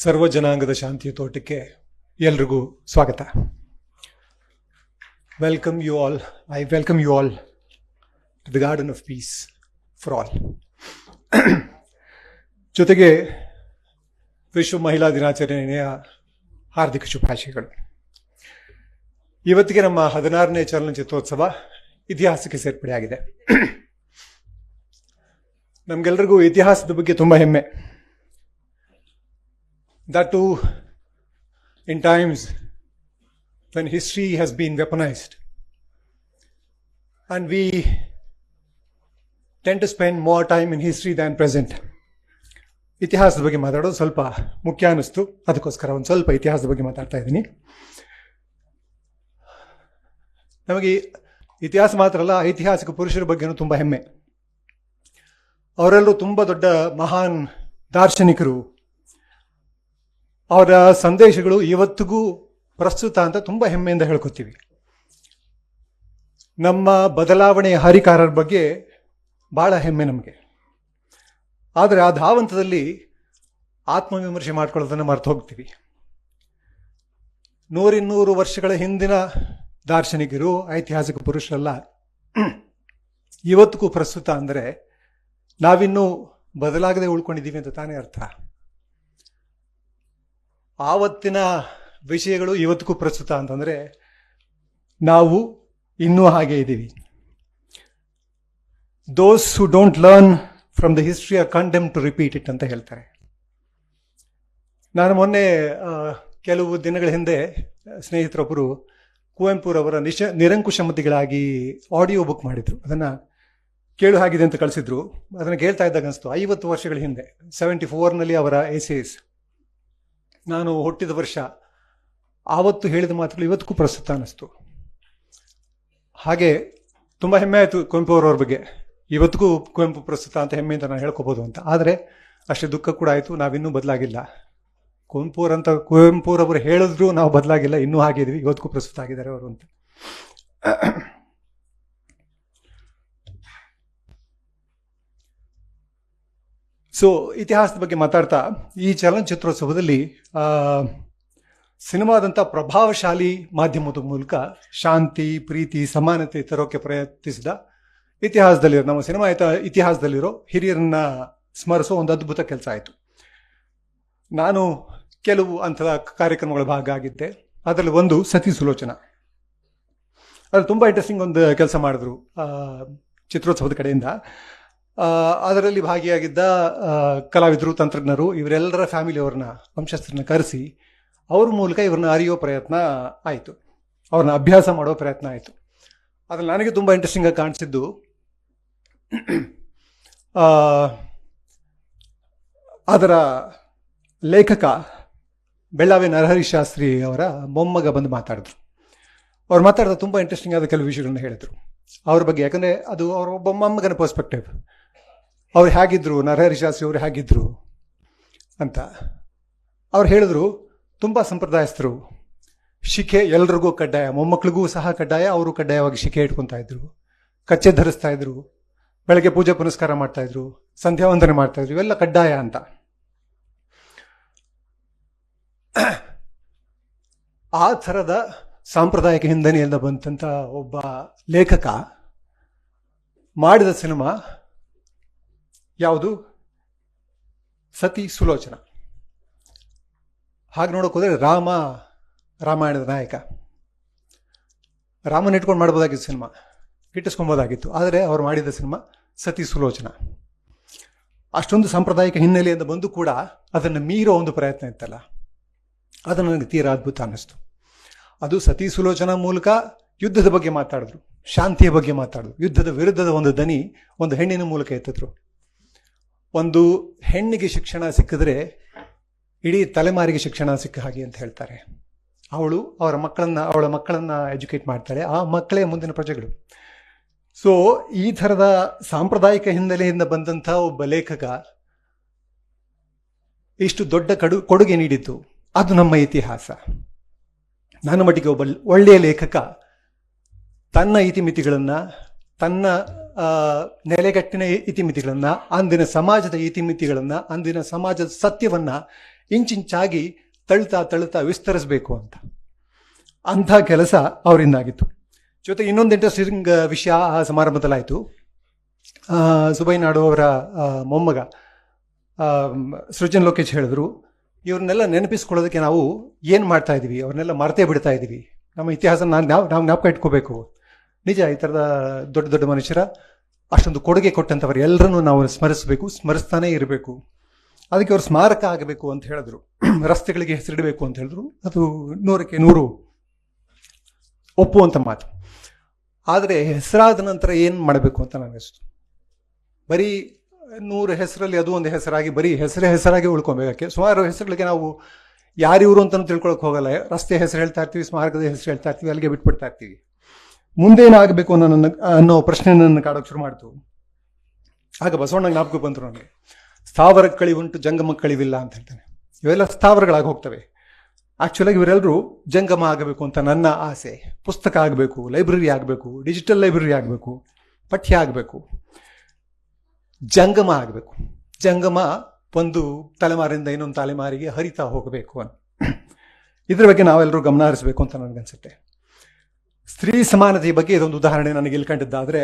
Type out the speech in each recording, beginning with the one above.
ಸರ್ವ ಜನಾಂಗದ ಶಾಂತಿಯ ತೋಟಕ್ಕೆ ಎಲ್ರಿಗೂ ಸ್ವಾಗತ. Welcome you all I welcome you all to the garden of peace for all ಜೊತೆಗೆ ವಿಶ್ವ ಮಹಿಳಾ ದಿನಾಚರಣೆಯ ಹಾರ್ದಿಕ ಶುಭಾಶಯಗಳು. ಇವತ್ತಿಗೆ ನಮ್ಮ ಹದಿನಾರನೇ ಚಲನಚಿತ್ರೋತ್ಸವ ಇತಿಹಾಸಕ್ಕೆ ಸೇರ್ಪಡೆಯಾಗಿದೆ. ನಮಗೆಲ್ಲರಿಗೂ ಇತಿಹಾಸದ ಬಗ್ಗೆ ತುಂಬ ಹೆಮ್ಮೆ. That too in times when history has been weaponized. And we tend to spend more time in history than present. ಇತಿಹಾಸದ ಬಗ್ಗೆ ಮಾತಾಡೋದು ಸ್ವಲ್ಪ ಮುಖ್ಯ ಅನ್ನಿಸ್ತು. ಅದಕ್ಕೋಸ್ಕರ ಒಂದು ಸ್ವಲ್ಪ ಇತಿಹಾಸದ ಬಗ್ಗೆ ಮಾತಾಡ್ತಾ ಇದ್ದೀನಿ. ನಮಗೆ ಇತಿಹಾಸ ಮಾತ್ರ ಅಲ್ಲ, ಐತಿಹಾಸಿಕ ಪುರುಷರ ಬಗ್ಗೆನೂ ತುಂಬ ಹೆಮ್ಮೆ. ಅವರೆಲ್ಲರೂ ತುಂಬ ದೊಡ್ಡ ಮಹಾನ್ ದಾರ್ಶನಿಕರು. ಅವರ ಸಂದೇಶಗಳು ಇವತ್ತಿಗೂ ಪ್ರಸ್ತುತ ಅಂತ ತುಂಬ ಹೆಮ್ಮೆಯಿಂದ ಹೇಳ್ಕೊತೀವಿ. ನಮ್ಮ ಬದಲಾವಣೆಯ ಹರಿಕಾರರ ಬಗ್ಗೆ ಭಾಳ ಹೆಮ್ಮೆ ನಮಗೆ. ಆದರೆ ಆ ಧಾವಂತದಲ್ಲಿ ಆತ್ಮವಿಮರ್ಶೆ ಮಾಡ್ಕೊಳ್ಳೋದನ್ನು ಮರೆತು ಹೋಗ್ತೀವಿ. ನೂರಿನ್ನೂರು ವರ್ಷಗಳ ಹಿಂದಿನ ದಾರ್ಶನಿಕರು, ಐತಿಹಾಸಿಕ ಪುರುಷರಲ್ಲ ಇವತ್ತಿಗೂ ಪ್ರಸ್ತುತ ಅಂದರೆ ನಾವಿನ್ನೂ ಬದಲಾಗದೆ ಉಳ್ಕೊಂಡಿದ್ದೀವಿ ಅಂತ ತಾನೇ ಅರ್ಥ. ಆವತ್ತಿನ ವಿಷಯಗಳು ಇವತ್ತಿಗೂ ಪ್ರಸ್ತುತ ಅಂತಂದರೆ ನಾವು ಇನ್ನೂ ಹಾಗೆ ಇದ್ದೀವಿ. Those who don't learn from the history are condemn to repeat it ಅಂತ ಹೇಳ್ತಾರೆ. ನಾನು ಮೊನ್ನೆ ಕೆಲವು ದಿನಗಳ ಹಿಂದೆ ಸ್ನೇಹಿತರೊಬ್ಬರು ಕುವೆಂಪುರವರ ನಿಶ ನಿರಂಕುಶಮತಿಗಳಾಗಿ ಆಡಿಯೋ ಬುಕ್ ಮಾಡಿದ್ರು. ಅದನ್ನು ಕೇಳು ಹಾಗಿದೆ ಅಂತ ಕಳಿಸಿದ್ರು. ಅದನ್ನು ಕೇಳ್ತಾ ಇದ್ದಾಗ ಅನಿಸ್ತು, ಐವತ್ತು ವರ್ಷಗಳ ಹಿಂದೆ ಸೆವೆಂಟಿ ಫೋರ್ನಲ್ಲಿ ಅವರ ಎಸೇಸ್ ನಾನು ಹುಟ್ಟಿದ ವರ್ಷ, ಆವತ್ತು ಹೇಳಿದ ಮಾತುಗಳು ಇವತ್ತಿಗೂ ಪ್ರಸ್ತುತ ಅನ್ನಿಸ್ತು. ಹಾಗೆ ತುಂಬ ಹೆಮ್ಮೆ ಆಯಿತು ಕುವೆಂಪು ಅವರವ್ರ ಬಗ್ಗೆ. ಇವತ್ತಿಗೂ ಕುವೆಂಪು ಪ್ರಸ್ತುತ ಅಂತ ಹೆಮ್ಮೆಯಿಂದ ನಾನು ಹೇಳ್ಕೋಬೋದು ಅಂತ. ಆದರೆ ಅಷ್ಟೇ ದುಃಖ ಕೂಡ ಆಯಿತು, ನಾವಿನ್ನೂ ಬದಲಾಗಿಲ್ಲ. ಕುವೆಂಪುರಂತ ಕುವೆಂಪುರವರು ಹೇಳಿದ್ರು ನಾವು ಬದಲಾಗಿಲ್ಲ, ಇನ್ನೂ ಹಾಗೆ ಇದ್ವಿ, ಇವತ್ತಿಗೂ ಪ್ರಸ್ತುತ ಆಗಿದ್ದಾರೆ ಅವರು ಅಂತ. ಸೊ ಇತಿಹಾಸದ ಬಗ್ಗೆ ಮಾತಾಡ್ತಾ, ಈ ಚಲನಚಿತ್ರೋತ್ಸವದಲ್ಲಿ ಸಿನಿಮಾದಂಥ ಪ್ರಭಾವಶಾಲಿ ಮಾಧ್ಯಮದ ಮೂಲಕ ಶಾಂತಿ, ಪ್ರೀತಿ, ಸಮಾನತೆ ತರೋಕೆ ಪ್ರಯತ್ನಿಸಿದ ಇತಿಹಾಸದಲ್ಲಿರೋ, ನಮ್ಮ ಸಿನಿಮಾ ಇತ- ಇತಿಹಾಸದಲ್ಲಿರೋ ಹಿರಿಯರನ್ನ ಸ್ಮರಿಸೋ ಒಂದು ಅದ್ಭುತ ಕೆಲಸ ಆಯಿತು. ನಾನು ಕೆಲವು ಅಂಥ ಕಾರ್ಯಕ್ರಮಗಳ ಭಾಗ ಆಗಿದ್ದೆ ಅದರಲ್ಲಿ ಒಂದು ಸತಿ ಸುಲೋಚನ. ಅದು ತುಂಬ ಇಂಟ್ರೆಸ್ಟಿಂಗ್ ಒಂದು ಕೆಲಸ ಮಾಡಿದ್ರು ಚಿತ್ರೋತ್ಸವದ ಕಡೆಯಿಂದ. ಅದರಲ್ಲಿ ಭಾಗಿಯಾಗಿದ್ದ ಕಲಾವಿದರು, ತಂತ್ರಜ್ಞರು ಇವರೆಲ್ಲರ ಫ್ಯಾಮಿಲಿಯವ್ರನ್ನ ವಂಶಸ್ಥರನ್ನ ಕರೆಸಿ ಅವ್ರ ಮೂಲಕ ಇವ್ರನ್ನ ಅರಿಯೋ ಪ್ರಯತ್ನ ಆಯಿತು. ಅವ್ರನ್ನ ಅಭ್ಯಾಸ ಮಾಡೋ ಪ್ರಯತ್ನ ಆಯಿತು. ಅದ್ರಲ್ಲಿ ನನಗೆ ತುಂಬ ಇಂಟ್ರೆಸ್ಟಿಂಗಾಗಿ ಕಾಣಿಸಿದ್ದು ಅದರ ಲೇಖಕ ಬೆಳ್ಳಾವಿ ನರಹರಿ ಶಾಸ್ತ್ರಿ ಅವರ ಮೊಮ್ಮಗ ಬಂದು ಮಾತಾಡಿದ್ರು. ಅವ್ರು ಮಾತಾಡಿದ ತುಂಬ ಇಂಟ್ರೆಸ್ಟಿಂಗ್ ಆದ ಕೆಲವು ವಿಷಯಗಳನ್ನ ಹೇಳಿದರು. ಅವ್ರ ಬಗ್ಗೆ, ಯಾಕಂದರೆ ಅದು ಅವರ ಒಬ್ಬ ಮೊಮ್ಮಗನ ಪರ್ಸ್ಪೆಕ್ಟಿವ್ ಅವ್ರು ಹೇಗಿದ್ರು, ನರಹರಿ ಶಾಸ್ತ್ರಿ ಅವರು ಹೇಗಿದ್ರು ಅಂತ. ಅವ್ರು ಹೇಳಿದ್ರು, ತುಂಬ ಸಂಪ್ರದಾಯಸ್ಥರು. ಶಿಖೆ ಎಲ್ರಿಗೂ ಕಡ್ಡಾಯ ಮೊಮ್ಮಕ್ಕಳಿಗೂ ಸಹ ಕಡ್ಡಾಯ, ಅವರು ಕಡ್ಡಾಯವಾಗಿ ಶಿಖೆ ಇಟ್ಕೊತಾ ಇದ್ರು. ಕಚ್ಚೆ ಧರಿಸ್ತಾ ಇದ್ರು. ಬೆಳಗ್ಗೆ ಪೂಜೆ ಪುನಸ್ಕಾರ ಮಾಡ್ತಾ ಇದ್ರು. ಸಂಧ್ಯಾ ವಂದನೆ ಮಾಡ್ತಾ ಇದ್ರು. ಇವೆಲ್ಲ ಕಡ್ಡಾಯ ಅಂತ. ಆ ಥರದ ಸಾಂಪ್ರದಾಯಿಕ ಹಿಂದನೆಯಿಂದ ಬಂದಂಥ ಒಬ್ಬ ಲೇಖಕ ಮಾಡಿದ ಸಿನಿಮಾ ಯಾವುದು? ಸತಿ ಸುಲೋಚನ. ಹಾಗೆ ನೋಡೋಕೆ ಹೋದರೆ ರಾಮ, ರಾಮಾಯಣದ ನಾಯಕ. ರಾಮನ ಇಟ್ಕೊಂಡು ಮಾಡ್ಬೋದಾಗಿತ್ತು ಸಿನಿಮಾ. ಗಿಟ್ಟಿಸ್ಕೊಬೋದಾಗಿತ್ತು ಆದರೆ ಅವ್ರು ಮಾಡಿದ ಸಿನಿಮಾ ಸತಿ ಸುಲೋಚನ. ಅಷ್ಟೊಂದು ಸಾಂಪ್ರದಾಯಿಕ ಹಿನ್ನೆಲೆಯಿಂದ ಬಂದು ಕೂಡ ಅದನ್ನು ಮೀರೋ ಒಂದು ಪ್ರಯತ್ನ ಇತ್ತಲ್ಲ. ಅದು ನನಗೆ ತೀರಾ ಅದ್ಭುತ ಅನ್ನಿಸ್ತು. ಅದು ಸತಿ ಸುಲೋಚನಾ ಮೂಲಕ ಯುದ್ಧದ ಬಗ್ಗೆ ಮಾತಾಡಿದ್ರು. ಶಾಂತಿಯ ಬಗ್ಗೆ ಮಾತಾಡಿದ್ರು. ಯುದ್ಧದ ವಿರುದ್ಧದ ಒಂದು ದನಿ ಒಂದು ಹೆಣ್ಣಿನ ಮೂಲಕ ಎತ್ತಿದ್ರು. ಒಂದು ಹೆಣ್ಣಿಗೆ ಶಿಕ್ಷಣ ಸಿಕ್ಕಿದ್ರೆ ಇಡೀ ತಲೆಮಾರಿಗೆ ಶಿಕ್ಷಣ ಸಿಕ್ಕ ಹಾಗೆ ಅಂತ ಹೇಳ್ತಾರೆ. ಅವಳು ಅವರ ಮಕ್ಕಳನ್ನ, ಅವಳ ಮಕ್ಕಳನ್ನ ಎಜುಕೇಟ್ ಮಾಡ್ತಾಳೆ. ಆ ಮಕ್ಕಳೇ ಮುಂದಿನ ಪ್ರಜೆಗಳು. ಸೊ ಈ ಥರದ ಸಾಂಪ್ರದಾಯಿಕ ಹಿನ್ನೆಲೆಯಿಂದ ಬಂದಂಥ ಒಬ್ಬ ಲೇಖಕ ಇಷ್ಟು ದೊಡ್ಡ ಕಡು, ಕೊಡುಗೆ ನೀಡಿದ್ದು. ಅದು ನಮ್ಮ ಇತಿಹಾಸ. ನನ್ನ ಮಟ್ಟಿಗೆ ಒಬ್ಬ ಒಳ್ಳೆಯ ಲೇಖಕ ತನ್ನ ಇತಿಮಿತಿಗಳನ್ನು, ತನ್ನ ನೆಲೆಗಟ್ಟಿನ ಇತಿಮಿತಿಗಳನ್ನ, ಅಂದಿನ ಸಮಾಜದ ಇತಿಮಿತಿಗಳನ್ನ, ಅಂದಿನ ಸಮಾಜದ ಸತ್ಯವನ್ನ ಇಂಚಿಂಚಾಗಿ ತಳ್ತಾ ತಳ್ತಾ ವಿಸ್ತರಿಸಬೇಕು ಅಂತ. ಅಂಥ ಕೆಲಸ ಅವರಿಂದಾಗಿತ್ತು. ಜೊತೆ ಇನ್ನೊಂದು ಇಂಟ್ರೆಸ್ಟಿಂಗ್ ವಿಷಯ ಆ ಸಮಾರಂಭದಲ್ಲಾಯಿತು. ಸುಬೈನಾಡು ಅವರ ಮೊಮ್ಮಗ ಸೃಜನ್ ಲೋಕೇಶ್ ಹೇಳಿದ್ರು, ಇವ್ರನ್ನೆಲ್ಲ ನೆನಪಿಸ್ಕೊಳ್ಳೋದಕ್ಕೆ ನಾವು ಏನು ಮಾಡ್ತಾ ಇದ್ದೀವಿ ಅವ್ರನ್ನೆಲ್ಲ ಮರ್ತೇ ಬಿಡ್ತಾ ಇದ್ದೀವಿ ನಮ್ಮ ಇತಿಹಾಸ ನಾವು ನಾವು ನಾವು ಜ್ಞಾಪಕ ಇಟ್ಕೋಬೇಕು. ನಿಜ, ಈ ಥರದ ದೊಡ್ಡ ದೊಡ್ಡ ಮನುಷ್ಯರ ಅಷ್ಟೊಂದು ಕೊಡುಗೆ ಕೊಟ್ಟಂಥವ್ರು ಎಲ್ಲರನ್ನೂ ನಾವು ಸ್ಮರಿಸಬೇಕು, ಸ್ಮರಿಸ್ತಾನೇ ಇರಬೇಕು. ಅದಕ್ಕೆ ಅವರು ಸ್ಮಾರಕ ಆಗಬೇಕು ಅಂತ ಹೇಳಿದ್ರು. ರಸ್ತೆಗಳಿಗೆ ಹೆಸರಿಡಬೇಕು ಅಂತ ಹೇಳಿದ್ರು. ಅದು ನೂರಕ್ಕೆ ನೂರು ಒಪ್ಪುವಂಥ ಮಾತು. ಆದರೆ ಹೆಸರಾದ ನಂತರ ಏನು ಮಾಡಬೇಕು ಅಂತ ನನಗಷ್ಟು ಬರೀ ನೂರು ಹೆಸರಲ್ಲಿ ಅದು ಒಂದು ಹೆಸರಾಗಿ, ಬರೀ ಹೆಸರೇ ಹೆಸರಾಗಿ ಉಳ್ಕೊಬೇಕಕ್ಕೆ ಸುಮಾರು ಹೆಸರುಗಳಿಗೆ ನಾವು ಯಾರಿವರು ಅಂತ ತಿಳ್ಕೊಳಕ್ ಹೋಗಲ್ಲ. ರಸ್ತೆ ಹೆಸರು ಹೇಳ್ತಾ ಇರ್ತೀವಿ, ಸ್ಮಾರಕದ ಹೆಸರು ಹೇಳ್ತಾ ಇರ್ತೀವಿ, ಅಲ್ಲಿಗೆ ಬಿಟ್ಬಿಡ್ತಾ ಇರ್ತೀವಿ. ಮುಂದೇನಾಗಬೇಕು ಅನ್ನೋ ನನ್ನ, ಅನ್ನೋ ಪ್ರಶ್ನೆ ನನ್ನ ಕಾಡೋಕೆ ಶುರು ಮಾಡ್ತು. ಆಗ ಬಸವಣ್ಣ ಜ್ಞಾಪಕ ಬಂತು ನನಗೆ. ಸ್ಥಾವರ ಕಳಿವುಂಟು ಜಂಗಮ ಕಳಿವಿಲ್ಲ ಅಂತ ಹೇಳ್ತಾನೆ. ಇವೆಲ್ಲ ಸ್ಥಾವರಗಳಾಗಿ ಹೋಗ್ತವೆ. ಆಕ್ಚುಲಾಗಿ ಇವರೆಲ್ಲರೂ ಜಂಗಮ ಆಗಬೇಕು ಅಂತ ನನ್ನ ಆಸೆ. ಪುಸ್ತಕ ಆಗಬೇಕು, ಲೈಬ್ರರಿ ಆಗಬೇಕು, ಡಿಜಿಟಲ್ ಲೈಬ್ರರಿ ಆಗಬೇಕು, ಪಠ್ಯ ಆಗಬೇಕು. ಜಂಗಮ ಆಗಬೇಕು. ಜಂಗಮ ಒಂದು ತಲೆಮಾರಿಂದ ಇನ್ನೊಂದು ತಲೆಮಾರಿಗೆ ಹರಿತಾ ಹೋಗಬೇಕು ಅಂತ. ಇದ್ರ ಬಗ್ಗೆ ನಾವೆಲ್ಲರೂ ಗಮನ ಹರಿಸಬೇಕು ಅಂತ ನನಗನ್ಸುತ್ತೆ. ಸ್ತ್ರೀ ಸಮಾನತೆಯ ಬಗ್ಗೆ ಇದೊಂದು ಉದಾಹರಣೆ ನನಗೆ ಇಲ್ಲಿ ಕಂಡಿದ್ದಾದರೆ,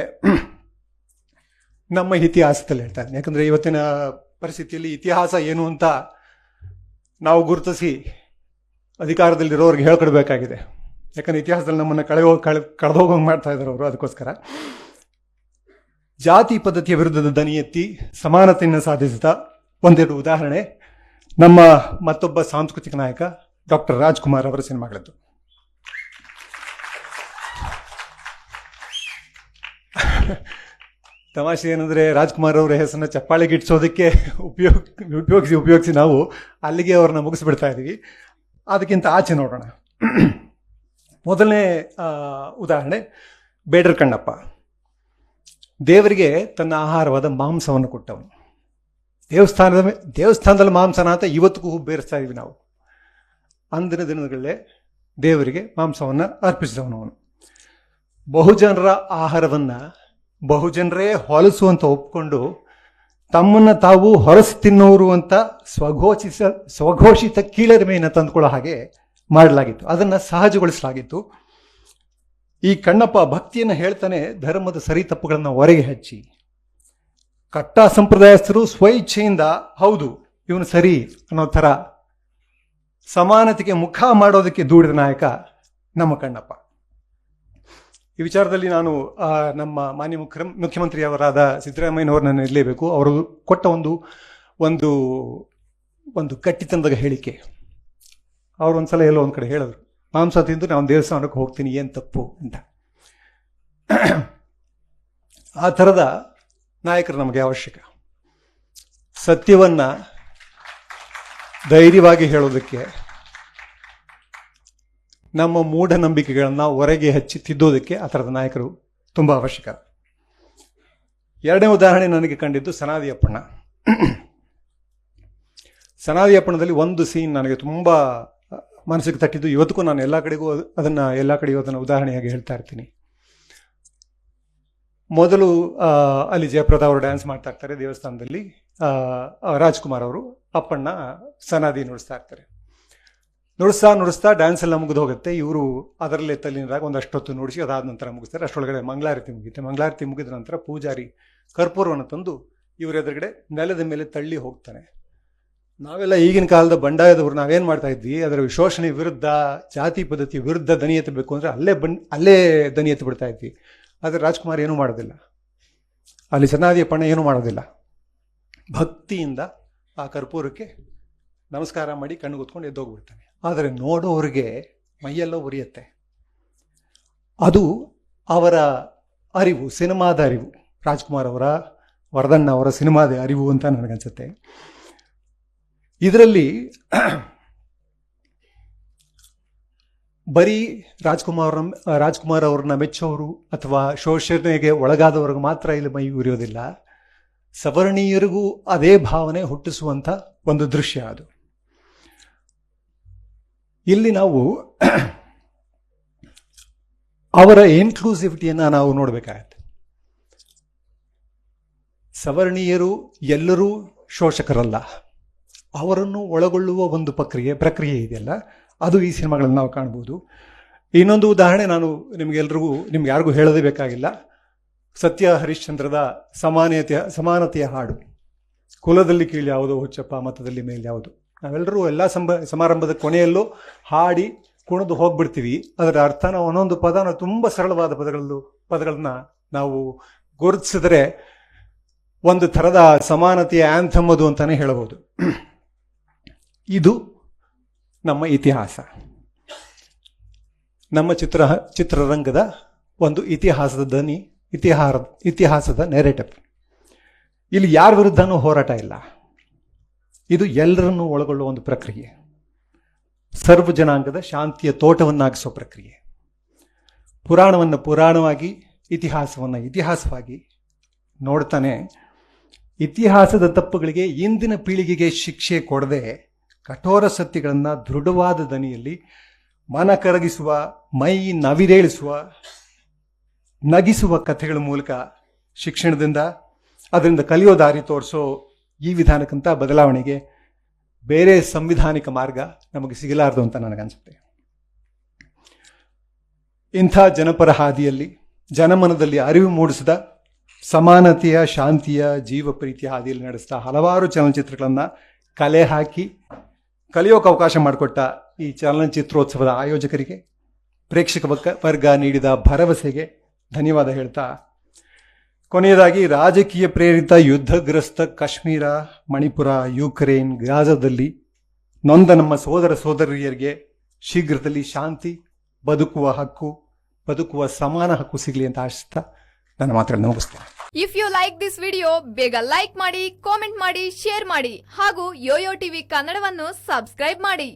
ನಮ್ಮ ಇತಿಹಾಸದಲ್ಲಿ ಹೇಳ್ತಾ ಇದ್ದೀನಿ ಯಾಕಂದರೆ ಇವತ್ತಿನ ಪರಿಸ್ಥಿತಿಯಲ್ಲಿ ಇತಿಹಾಸ ಏನು ಅಂತ ನಾವು ಗುರುತಿಸಿ ಅಧಿಕಾರದಲ್ಲಿರೋರಿಗೆ ಹೇಳ್ಕೊಡ್ಬೇಕಾಗಿದೆ. ಯಾಕಂದ್ರೆ ಇತಿಹಾಸದಲ್ಲಿ ನಮ್ಮನ್ನು ಕಳೆ ಕಳೆ, ಕಳೆದೋಗಂಗೆ ಮಾಡ್ತಾ ಇದ್ದಾರೆ ಅವರು ಅದಕ್ಕೋಸ್ಕರ. ಜಾತಿ ಪದ್ಧತಿಯ ವಿರುದ್ಧದ ದನಿ ಎತ್ತಿ ಸಮಾನತೆಯನ್ನು ಸಾಧಿಸಿದ ಒಂದೆರಡು ಉದಾಹರಣೆ ನಮ್ಮ ಮತ್ತೊಬ್ಬ ಸಾಂಸ್ಕೃತಿಕ ನಾಯಕ ಡಾಕ್ಟರ್ ರಾಜ್ಕುಮಾರ್ ಅವರ ಸಿನಿಮಾಗಳದ್ದು. ತಮಾಷೆ ಏನಂದರೆ ರಾಜ್ಕುಮಾರ್ ಅವರ ಹೆಸರನ್ನ ಚಪ್ಪಾಳೆ ಇಟ್ಸೋದಕ್ಕೆ ಉಪಯೋಗ, ಉಪಯೋಗಿಸಿ ಉಪಯೋಗಿಸಿ ನಾವು ಅಲ್ಲಿಗೆ ಅವ್ರನ್ನ ಮುಗಿಸ್ಬಿಡ್ತಾ ಇದ್ದೀವಿ ಅದಕ್ಕಿಂತ ಆಚೆ ನೋಡೋಣ. ಮೊದಲನೇ ಉದಾಹರಣೆ, ಬೇಡರ್ ಕಣ್ಣಪ್ಪ. ದೇವರಿಗೆ ತನ್ನ ಆಹಾರವಾದ ಮಾಂಸವನ್ನು ಕೊಟ್ಟವನು. ದೇವಸ್ಥಾನದ ದೇವಸ್ಥಾನದಲ್ಲಿ ಮಾಂಸನ ಅಂತ ಇವತ್ತಿಗೂ ಬೇರಿಸ್ತಾ ಇದ್ದೀವಿ ನಾವು. ಅಂದಿನ ದಿನಗಳಲ್ಲೇ ದೇವರಿಗೆ ಮಾಂಸವನ್ನು ಅರ್ಪಿಸಿದವನು ಅವನು. ಬಹುಜನರ ಆಹಾರವನ್ನು ಬಹುಜನರೇ ಹೊಲಸು ಅಂತ ಒಪ್ಕೊಂಡು ತಮ್ಮನ್ನು ತಾವು ಹೊರಸು ತಿನ್ನೋರು ಅಂತ ಸ್ವಘೋಷಿಸ, ಸ್ವಘೋಷಿತ ಕೀಳರಿಮೆಯನ್ನು ತಂದುಕೊಳ್ಳೋ ಹಾಗೆ ಮಾಡಲಾಗಿತ್ತು. ಅದನ್ನು ಸಹಜಗೊಳಿಸಲಾಗಿತ್ತು. ಈ ಕಣ್ಣಪ್ಪ ಭಕ್ತಿಯನ್ನು ಹೇಳ್ತಾನೆ, ಧರ್ಮದ ಸರಿ ತಪ್ಪುಗಳನ್ನು ಹೊರಗೆ ಹಚ್ಚಿ. ಕಟ್ಟ ಸಂಪ್ರದಾಯಸ್ಥರು ಸ್ವಇಚ್ಛೆಯಿಂದ, ಹೌದು, ಇವನು ಸರಿ ಅನ್ನೋ ಥರ ಸಮಾನತೆಗೆ ಮುಖ ಮಾಡೋದಕ್ಕೆ ದೂಡಿದ ನಾಯಕ ನಮ್ಮ ಕಣ್ಣಪ್ಪ. ಈ ವಿಚಾರದಲ್ಲಿ ನಾನು ನಮ್ಮ ಮಾನ್ಯ ಮುಖ್ಯ, ಮುಖ್ಯಮಂತ್ರಿಯವರಾದ ಸಿದ್ದರಾಮಯ್ಯನವ್ರನ್ನ ಇರಲೇಬೇಕು. ಅವರು ಕೊಟ್ಟ ಒಂದು ಒಂದು ಒಂದು ಗಟ್ಟಿತನದ ಹೇಳಿಕೆ. ಅವ್ರು ಒಂದ್ಸಲ ಎಲ್ಲೋ ಒಂದು ಕಡೆ ಹೇಳಿದ್ರು. ಮಾಂಸ ತಿಂದು ನಾನು ದೇವಸ್ಥಾನಕ್ಕೆ ಹೋಗ್ತೀನಿ, ಏನು ತಪ್ಪು ಅಂತ. ಆ ಥರದ ನಾಯಕರು ನಮಗೆ ಅವಶ್ಯಕ. ಸತ್ಯವನ್ನ ಧೈರ್ಯವಾಗಿ ಹೇಳೋದಕ್ಕೆ ನಮ್ಮ ಮೂಢನಂಬಿಕೆಗಳನ್ನು ಹೊರಗೆ ಹಚ್ಚಿ ತಿದ್ದೋದಕ್ಕೆ ಆ ಥರದ ನಾಯಕರು ತುಂಬ ಅವಶ್ಯಕ. ಎರಡನೇ ಉದಾಹರಣೆ ನನಗೆ ಕಂಡಿದ್ದು ಸನಾದಿ ಅಪ್ಪಣ್ಣ. ಸನಾದಿ ಅಪ್ಪಣದಲ್ಲಿ ಒಂದು ಸೀನ್ ನನಗೆ ತುಂಬ ಮನಸ್ಸಿಗೆ ತಟ್ಟಿದ್ದು. ಇವತ್ತಿಗೂ ನಾನು ಎಲ್ಲ ಕಡೆಗೂ ಅದನ್ನು, ಎಲ್ಲ ಕಡೆಗೂ ಅದನ್ನು ಉದಾಹರಣೆಯಾಗಿ ಹೇಳ್ತಾ ಇರ್ತೀನಿ. ಮೊದಲು ಅಲ್ಲಿ ಜಯಪ್ರದ ಅವರು ಡ್ಯಾನ್ಸ್ ಮಾಡ್ತಾ ಇರ್ತಾರೆ ದೇವಸ್ಥಾನದಲ್ಲಿ. ರಾಜ್ಕುಮಾರ್ ಅವರು, ಅಪ್ಪಣ್ಣ ಸನಾದಿ ನುಡಿಸ್ತಾ ಇರ್ತಾರೆ. ನುಡಿಸ್ತಾ ನುಡಿಸ್ತಾ ಡ್ಯಾನ್ಸ್ ಎಲ್ಲ ಮುಗಿದು ಹೋಗುತ್ತೆ. ಇವರು ಅದರಲ್ಲೇ ತಲ್ಲಿನರಾಗ ಒಂದಷ್ಟೊತ್ತು ನುಡಿಸಿ ಅದಾದ ನಂತರ ಮುಗಿಸ್ತಾರೆ. ಅಷ್ಟರೊಳಗಡೆ ಮಂಗಳಾರತಿ ಮುಗಿಯುತ್ತೆ. ಮಂಗಳಾರತಿ ಮುಗಿದ ನಂತರ ಪೂಜಾರಿ ಕರ್ಪೂರವನ್ನು ತಂದು ಇವರ ಎದುರುಗಡೆ ನೆಲದ ಮೇಲೆ ತಳ್ಳಿ ಹೋಗ್ತಾನೆ. ನಾವೆಲ್ಲ ಈಗಿನ ಕಾಲದ ಬಂಡಾಯದವರು ನಾವೇನು ಮಾಡ್ತಾ ಇದ್ವಿ? ಅದರ ಶೋಷಣೆ ವಿರುದ್ಧ, ಜಾತಿ ಪದ್ಧತಿ ವಿರುದ್ಧ ದನಿ ಎತ್ತಬೇಕು ಅಂದರೆ ಅಲ್ಲೇ ಬನ್, ಅಲ್ಲೇ ದನಿ ಎತ್ತು ಬಿಡ್ತಾ ಇದ್ವಿ. ಆದರೆ ರಾಜ್ಕುಮಾರ್ ಏನೂ ಮಾಡೋದಿಲ್ಲ. ಅಲ್ಲಿ ಸನಾದಿಯ ಪಣ ಏನೂ ಮಾಡೋದಿಲ್ಲ. ಭಕ್ತಿಯಿಂದ ಆ ಕರ್ಪೂರಕ್ಕೆ ನಮಸ್ಕಾರ ಮಾಡಿ ಕಣ್ಣು ಕೂತ್ಕೊಂಡು ಎದ್ದೋಗ್ಬಿಡ್ತಾನೆ. ಆದರೆ ನೋಡೋರಿಗೆ ಮೈಯೆಲ್ಲ ಉರಿಯುತ್ತೆ. ಅದು ಅವರ ಅರಿವು, ಸಿನಿಮಾದ ಅರಿವು. ರಾಜ್ಕುಮಾರ್ ಅವರ, ವರದಣ್ಣ ಅವರ ಸಿನಿಮಾದ ಅರಿವು ಅಂತ ನನಗನ್ಸುತ್ತೆ. ಇದರಲ್ಲಿ ಬರೀ ರಾಜ್ಕುಮಾರ್ ರಾಜ್ಕುಮಾರ್ ಅವ್ರನ್ನ ಮೆಚ್ಚೋರು ಅಥವಾ ಶೋಷಣೆಗೆ ಒಳಗಾದವ್ರಿಗೆ ಮಾತ್ರ ಇಲ್ಲಿ ಮೈ ಉರಿಯೋದಿಲ್ಲ. ಸವರ್ಣೀಯರಿಗೂ ಅದೇ ಭಾವನೆ ಹುಟ್ಟಿಸುವಂಥ ಒಂದು ದೃಶ್ಯ ಅದು. ಇಲ್ಲಿ ನಾವು ಅವರ ಇನ್ಕ್ಲೂಸಿವಿಟಿಯನ್ನು ನಾವು ನೋಡಬೇಕಾಗತ್ತೆ. ಸವರ್ಣೀಯರು ಎಲ್ಲರೂ ಶೋಷಕರಲ್ಲ. ಅವರನ್ನು ಒಳಗೊಳ್ಳುವ ಒಂದು ಪ್ರಕ್ರಿಯೆ ಪ್ರಕ್ರಿಯೆ ಇದೆಯಲ್ಲ, ಅದು ಈ ಸಿನಿಮಾಗಳಲ್ಲಿ ನಾವು ಕಾಣ್ಬೋದು. ಇನ್ನೊಂದು ಉದಾಹರಣೆ ನಾನು ನಿಮಗೆಲ್ರಿಗೂ, ನಿಮ್ಗೆ ಯಾರಿಗೂ ಹೇಳದೇ ಬೇಕಾಗಿಲ್ಲ. ಸತ್ಯ ಹರಿಶ್ಚಂದ್ರದ ಸಮಾನತೆಯ ಸಮಾನತೆಯ ಹಾಡು. ಕುಲದಲ್ಲಿ ಕೀಳು ಯಾವುದು ಹುಚ್ಚಪ್ಪ, ಮತದಲ್ಲಿ ಮೇಲೆ ಯಾವುದು. ನಾವೆಲ್ಲರೂ ಎಲ್ಲ ಸಂಭ ಸಮಾರಂಭದ ಕೊನೆಯಲ್ಲೂ ಹಾಡಿ ಕುಣಿದು ಹೋಗ್ಬಿಡ್ತೀವಿ. ಅದರ ಅರ್ಥನ ಒಂದೊಂದು ಪದನ ತುಂಬ ಸರಳವಾದ ಪದಗಳಲ್ಲೂ, ಪದಗಳನ್ನ ನಾವು ಗುರುತಿಸಿದ್ರೆ ಒಂದು ಥರದ ಸಮಾನತೆಯ ಆ್ಯಂಥಮ್ ಅದು ಅಂತಾನೆ ಹೇಳಬಹುದು. ಇದು ನಮ್ಮ ಇತಿಹಾಸ. ನಮ್ಮ ಚಿತ್ರ, ಚಿತ್ರರಂಗದ ಒಂದು ಇತಿಹಾಸದ ದನಿ ಇತಿಹಾರ, ಇತಿಹಾಸದ ನೆರೆಟಪ್ ಇಲ್ಲಿ ಯಾರ ವಿರುದ್ಧನೂ ಹೋರಾಟ ಇಲ್ಲ. ಇದು ಎಲ್ಲರನ್ನೂ ಒಳಗೊಳ್ಳುವ ಒಂದು ಪ್ರಕ್ರಿಯೆ. ಸರ್ವ ಜನಾಂಗದ ಶಾಂತಿಯ ತೋಟವನ್ನಾಗಿಸುವ ಪ್ರಕ್ರಿಯೆ. ಪುರಾಣವನ್ನು ಪುರಾಣವಾಗಿ, ಇತಿಹಾಸವನ್ನು ಇತಿಹಾಸವಾಗಿ ನೋಡ್ತಾನೆ. ಇತಿಹಾಸದ ತಪ್ಪುಗಳಿಗೆ ಇಂದಿನ ಪೀಳಿಗೆಗೆ ಶಿಕ್ಷೆ ಕೊಡದೆ ಕಠೋರ ಸತ್ಯಗಳನ್ನು ದೃಢವಾದ ದನಿಯಲ್ಲಿ ಮನ ಕರಗಿಸುವ, ಮೈ ನವಿರೇಳಿಸುವ, ನಗಿಸುವ ಕಥೆಗಳ ಮೂಲಕ ಶಿಕ್ಷಣದಿಂದ, ಅದರಿಂದ ಕಲಿಯೋ ದಾರಿ ತೋರಿಸೋ ಈ ವಿಧಾನಕ್ಕಿಂತ ಬದಲಾವಣೆಗೆ ಬೇರೆ ಸಂವಿಧಾನಿಕ ಮಾರ್ಗ ನಮಗೆ ಸಿಗಲಾರದು ಅಂತ ನನಗನ್ಸುತ್ತೆ. ಇಂಥ ಜನಪರ ಹಾದಿಯಲ್ಲಿ, ಜನಮನದಲ್ಲಿ ಅರಿವು ಮೂಡಿಸಿದ, ಸಮಾನತೆಯ, ಶಾಂತಿಯ, ಜೀವ ಪ್ರೀತಿಯ ಹಾದಿಯಲ್ಲಿ ನಡೆಸಿದ ಹಲವಾರು ಚಲನಚಿತ್ರಗಳನ್ನು ಕಲೆ ಹಾಕಿ ಕಲಿಯೋಕೆ ಅವಕಾಶ ಮಾಡಿಕೊಟ್ಟ ಈ ಚಲನಚಿತ್ರೋತ್ಸವದ ಆಯೋಜಕರಿಗೆ, ಪ್ರೇಕ್ಷಕ ವರ್ಗ- ನೀಡಿದ ಭರವಸೆಗೆ ಧನ್ಯವಾದ ಹೇಳ್ತಾ ಕೊನೆಯದಾಗಿ ರಾಜಕೀಯ ಪ್ರೇರಿತ ಯುದ್ಧಗ್ರಸ್ತ ಕಾಶ್ಮೀರ, ಮಣಿಪುರ, ಯುಕ್ರೇನ್ ಗಾಜಾದಲ್ಲಿ ನೊಂದ ನಮ್ಮ ಸೋದರ ಸೋದರಿಯರಿಗೆ ಶೀಘ್ರದಲ್ಲಿ ಶಾಂತಿ, ಬದುಕುವ ಹಕ್ಕು, ಬದುಕುವ ಸಮಾನ ಹಕ್ಕು ಸಿಗಲಿ ಅಂತ ಆಶಿಸ್ತಾ ನನ್ನ ಮಾತುಗಳನ್ನ ಮುಗಿಸ್ತೇನೆ. If you like this video ಬೇಗ ಲೈಕ್ ಮಾಡಿ ಕಾಮೆಂಟ್ ಮಾಡಿ ಶೇರ್ ಮಾಡಿ ಹಾಗೂ ಯೋಯೋ ಟಿವಿ ಕನ್ನಡವನ್ನು ಸಬ್ಸ್ಕ್ರೈಬ್ ಮಾಡಿ.